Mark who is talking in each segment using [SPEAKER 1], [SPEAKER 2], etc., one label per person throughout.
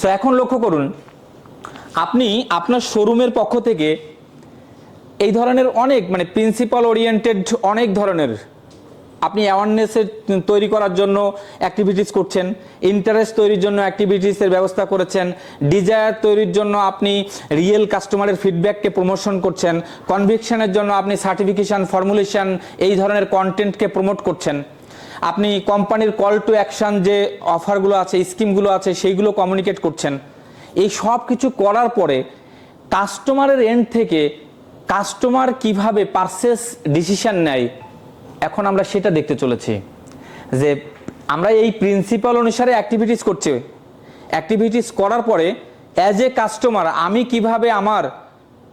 [SPEAKER 1] So এখন লক্ষ্য করুন, আপনি আপনার শোরুমের পক্ষ থেকে এই ধরনের অনেক মানে প্রিন্সিপাল ওরিয়েন্টেড অনেক ধরনের আপনি অ্যাওয়ারনেসের তৈরি করার জন্য অ্যাক্টিভিটিস করছেন ইন্টারেস্ট তৈরির জন্য অ্যাক্টিভিটিসের ব্যবস্থা করেছেন ডিজায়ার তৈরির জন্য আপনি রিয়েল কাস্টমারের ফিডব্যাককে প্রমোশন করছেন কনভিকশনের জন্য আপনি সার্টিফিকেশন ফর্মুলেশন এই ধরনের কন্টেন্টকে প্রমোট করছেন। আপনি কোম্পানির কল টু অ্যাকশন যে অফারগুলো আছে স্কিমগুলো আছে, সেইগুলো কমিউনিকেট করছেন। এই সব কিছু করার পরে কাস্টমারের এন্ড থেকে কাস্টমার কীভাবে পারচেস ডিসিশন নেয়, এখন আমরা সেটা দেখতে চলেছি। যে আমরা এই প্রিন্সিপাল অনুসারে অ্যাক্টিভিটিস করছি। অ্যাক্টিভিটিস করার পরে অ্যাজ এ কাস্টমার আমি কীভাবে আমার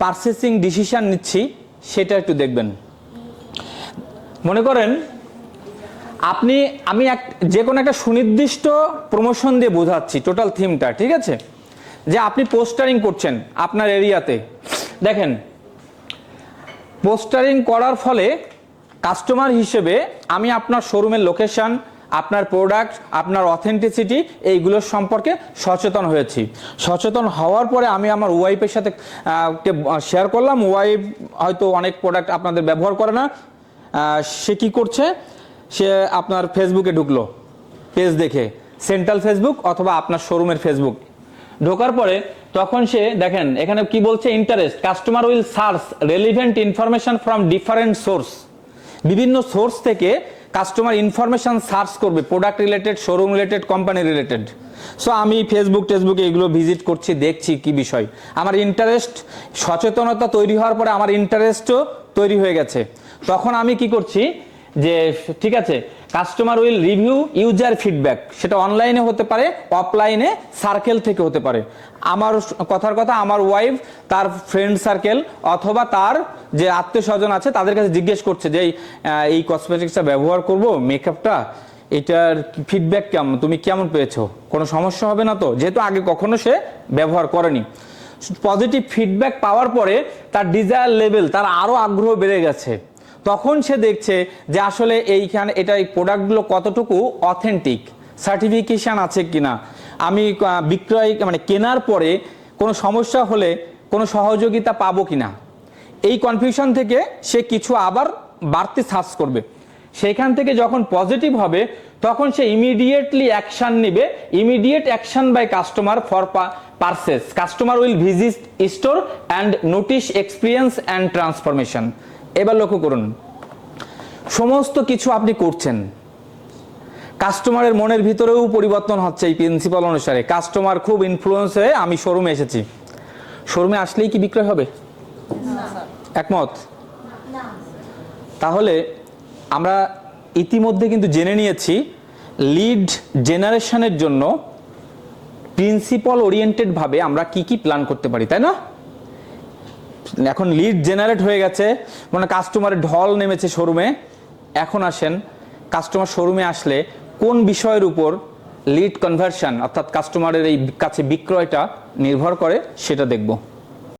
[SPEAKER 1] পারচেসিং ডিসিশন নিচ্ছি, সেটা একটু দেখবেন। মনে করেন আপনি, আমি এক, যে কোনো একটা সুনির্দিষ্ট প্রমোশন দিয়ে বোঝাচ্ছি টোটাল থিমটা ঠিক আছে? যে আপনি পোস্টারিং করছেন আপনার এরিয়াতে দেখেন পোস্টারিং করার ফলে কাস্টমার হিসেবে আমি আপনার শোরুমের লোকেশন আপনার প্রোডাক্ট আপনার অথেন্টিসিটি এইগুলোর সম্পর্কে সচেতন হয়েছি। সচেতন হওয়ার পরে আমি আমার ওয়াইফের সাথে শেয়ার করলাম। ওয়াইফ হয়তো অনেক প্রোডাক্ট আপনাদের ব্যবহার করে না। সে কি করছে? সে আপনার ফেসবুকে ঢুকলো পেজ দেখে। সেন্ট্রাল ফেসবুক অথবা আপনার শোরুমের ফেসবুক ঢোকার পরে তখন সে দেখেন, এখানে কি বলছে? Interest customer will search relevant information from different source বিভিন্ন সোর্স থেকে কাস্টমার ইনফরমেশন সার্চ করবে product related showroom related company related so আমি ফেসবুক টেসবুকে এগুলো ভিজিট করছি, দেখছি কি বিষয়। আমার ইন্টারেস্ট সচেতনতা তৈরি হওয়ার পরে আমার ইন্টারেস্টও তৈরি হয়ে গেছে। তখন আমি কি করছি? যে ঠিক আছে customer will review user feedback সেটা অনলাইনে হতে পারে অফলাইনে সার্কেল থেকে হতে পারে। আমার কথার কথা আমার ওয়াইফ তার ফ্রেন্ড সার্কেল অথবা তার যে আত্মীয় স্বজন আছে তাদের কাছে জিজ্ঞেস করছে যে এই, কসমেটিক্সটা ব্যবহার করব? মেকআপটা এটার ফিডব্যাক কেমন? তুমি কেমন পেয়েছ? কোনো সমস্যা হবে না তো? যেহেতু আগে কখনো সে ব্যবহার করেনি। পজিটিভ ফিডব্যাক পাওয়ার পরে তার ডিজায়ার লেভেল তার আরও আগ্রহ বেড়ে গেছে। তখন সে দেখছে যে আসলে এইখানে এটা এই প্রোডাক্টগুলো কতটুকু অথেন্টিক সার্টিফিকেশন আছে কিনা। আমি বিক্রয় মানে কেনার পরে কোনো সমস্যা হলে কোনো সহযোগিতা পাবো কিনা। এই কনফিউশন থেকে সে কিছু আবার বাড়তি সার্চ করবে। সেখান থেকে যখন পজিটিভ হবে, তখন সে ইমিডিয়েটলি অ্যাকশন নেবে। Immediate action by customer for purchase customer will visit store and notice experience and transformation এবার লক্ষ্য করুন। সমস্ত কিছু আপনি করছেন। কাস্টমারের মনের ভিতরেও পরিবর্তন হচ্ছে এই প্রিন্সিপাল অনুসারে। কাস্টমার খুব ইনফ্লুয়েন্স হয়ে আমি শোরুমে এসেছি। শোরুমে আসলেই কি বিক্রয় হবে? একমত? তাহলে আমরা ইতিমধ্যে কিন্তু জেনে নিয়েছি লিড জেনারেশনের জন্য প্রিন্সিপাল ওরিয়েন্টেড ভাবে আমরা কি কি প্ল্যান করতে পারি তাই না? এখন লিড জেনারেট হয়ে গেছে মানে কাস্টমারের ঢল নেমেছে শোরুমে এখন আসেন কাস্টমার শোরুমে আসলে কোন বিষয়ের উপর লিড কনভার্সন অর্থাৎ কাস্টমারের এই কাছে বিক্রয়টা নির্ভর করে, সেটা দেখব।